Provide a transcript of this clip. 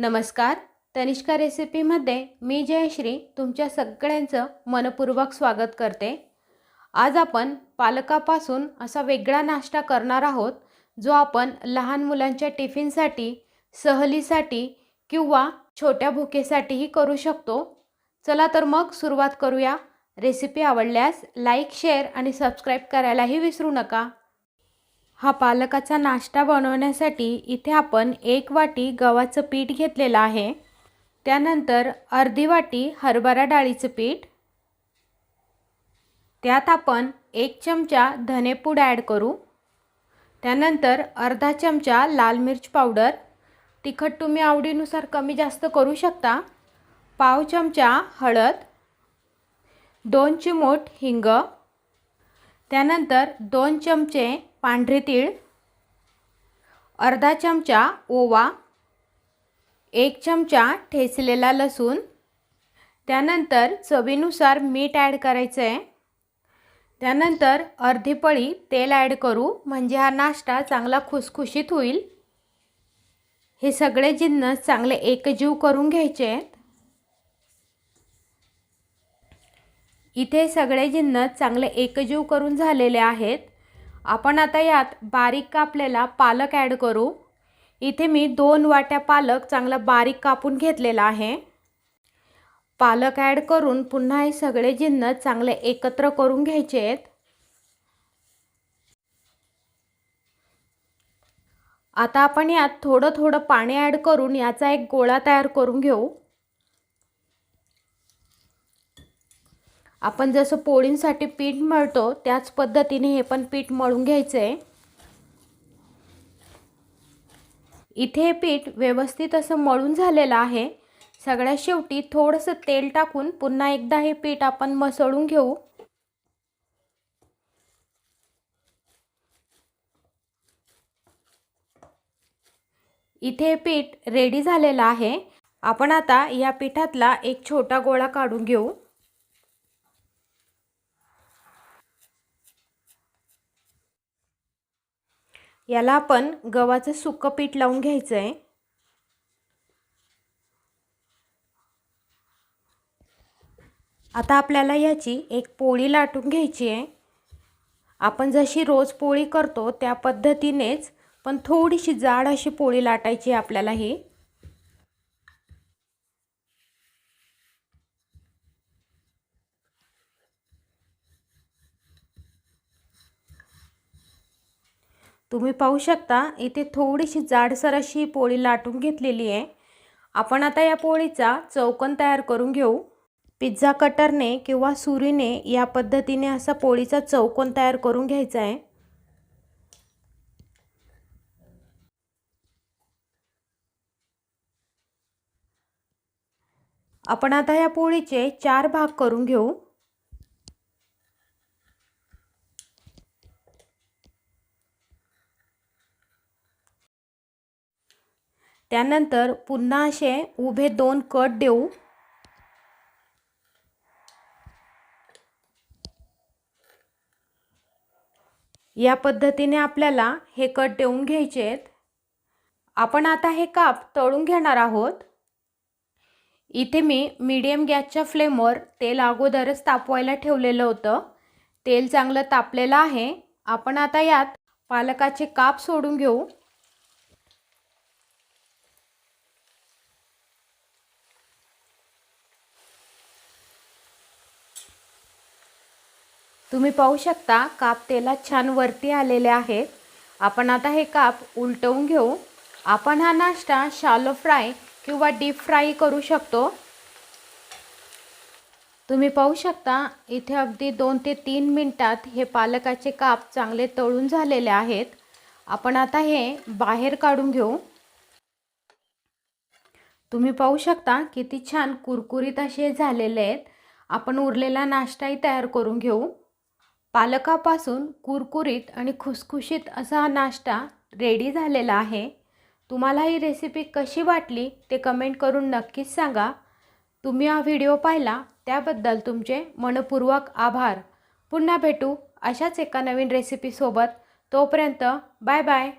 नमस्कार. तनिष्का रेसिपीमध्ये मी जयश्री तुमच्या सगळ्यांचं मनपूर्वक स्वागत करते. आज आपण पालकापासून असा वेगळा नाश्ता करणार आहोत जो आपण लहान मुलांच्या टिफिनसाठी सहलीसाठी किंवा छोट्या भुकेसाठीही करू शकतो. चला तर मग सुरुवात करूया. रेसिपी आवडल्यास लाईक शेअर आणि सबस्क्राईब करायलाही विसरू नका. हा पालकाचा नाश्ता बनवण्यासाठी इथे आपण एक वाटी गव्हाचं पीठ घेतलेलं आहे. त्यानंतर अर्धी वाटी हरभरा डाळीचं पीठ. त्यात आपण एक चमचा धनेपूड ॲड करू. त्यानंतर अर्धा चमचा लाल मिर्च पावडर. तिखट तुम्ही आवडीनुसार कमी जास्त करू शकता. पाव चमचा हळद. दोन चिमूट हिंग. त्यानंतर दोन चमचे पांढरे तीळ अर्धा चमचा ओवा एक चमचा ठेचलेला लसूण त्यानंतर चवीनुसार मीठ ॲड करायचं आहे त्यानंतर अर्धी पळी तेल ॲड करू म्हणजे हा नाश्ता चांगला खुसखुशीत होईल. हे सगळे जिन्नस चांगले एकजीव करून घ्यायचे आहेत. इथे सगळे जिन्नस चांगले एकजीव करून झालेले आहेत. आपण आता यात बारीक कापलेला पालक ॲड करू. इथे मी दोन वाट्या पालक चांगला बारीक कापून घेतलेला आहे. पालक ॲड करून पुन्हा हे सगळे जिन्नस चांगले एकत्र करून घ्यायचे आहेत. आता आपण यात थोडं थोडं पाणी ॲड करून याचा एक गोळा तयार करून घेऊ. आपण जसं पोळींसाठी पीठ मळतो त्याच पद्धतीने हे पण पीठ मळून घ्यायचं आहे इथे हे पीठ व्यवस्थित असं मळून झालेलं आहे. सगळ्या शेवटी थोडंसं तेल टाकून पुन्हा एकदा हे पीठ आपण मसळून घेऊ. इथे पीठ रेडी झालेलं आहे. आपण आता या पिठातला एक छोटा गोळा काढून घेऊ. याला आपण गव्हाचं सुकं पीठ लावून घ्यायचं आहे आता आपल्याला याची एक पोळी लाटून घ्यायची आहे. आपण जशी रोज पोळी करतो त्या पद्धतीनेच पण थोडीशी जाड अशी पोळी लाटायची आपल्याला ही. तुम्ही पाहू शकता इथे थोडीशी जाडसर अशी पोळी लाटून घेतलेली आहे. आपण आता या पोळीचा चौकन तयार करून घेऊ. पिझ्झा कटरने किंवा सुरीने या पद्धतीने असा पोळीचा चौकोन तयार करून घ्यायचा आहे. आपण आता या पोळीचे चार भाग करून घेऊ. त्यानंतर पुन्हा असे उभे दोन कट देऊ. या पद्धतीने आपल्याला हे कट देऊन घ्यायचे आहेत. आपण आता हे काप तळून घेणार आहोत. इथे मी मीडियम गॅसच्या फ्लेमवर तेल अगोदरच तापवायला ठेवलेलं होतं. तेल चांगलं तापलेलं आहे. आपण आता यात पालकाचे काप सोडून घेऊ. तुम्ही पाहू शकता काप तेलात छान वरती आलेले आहेत. आपण आता हे काप उलटवून घेऊ. आपण हा नाश्ता शालो फ्राय किंवा डीप फ्राय करू शकतो. तुम्ही पाहू शकता इथे अगदी दोन ते तीन मिनटात हे पालकाचे काप चांगले तळून झालेले आहेत. आपण आता हे बाहेर काढून घेऊ. तुम्ही पाहू शकता किती छान कुरकुरीत असे झालेले आहेत. आपण उरलेला नाश्ताही तयार करून घेऊ. पालकापासून कुरकुरीत आणि खुसखुशीत असा हा नाश्ता रेडी झालेला आहे. तुम्हाला ही रेसिपी कशी वाटली ते कमेंट करून नक्कीच सांगा. तुम्ही हा व्हिडिओ पाहिला त्याबद्दल तुमचे मनपूर्वक आभार. पुन्हा भेटू अशाच एका नवीन रेसिपीसोबत तोपर्यंत बाय बाय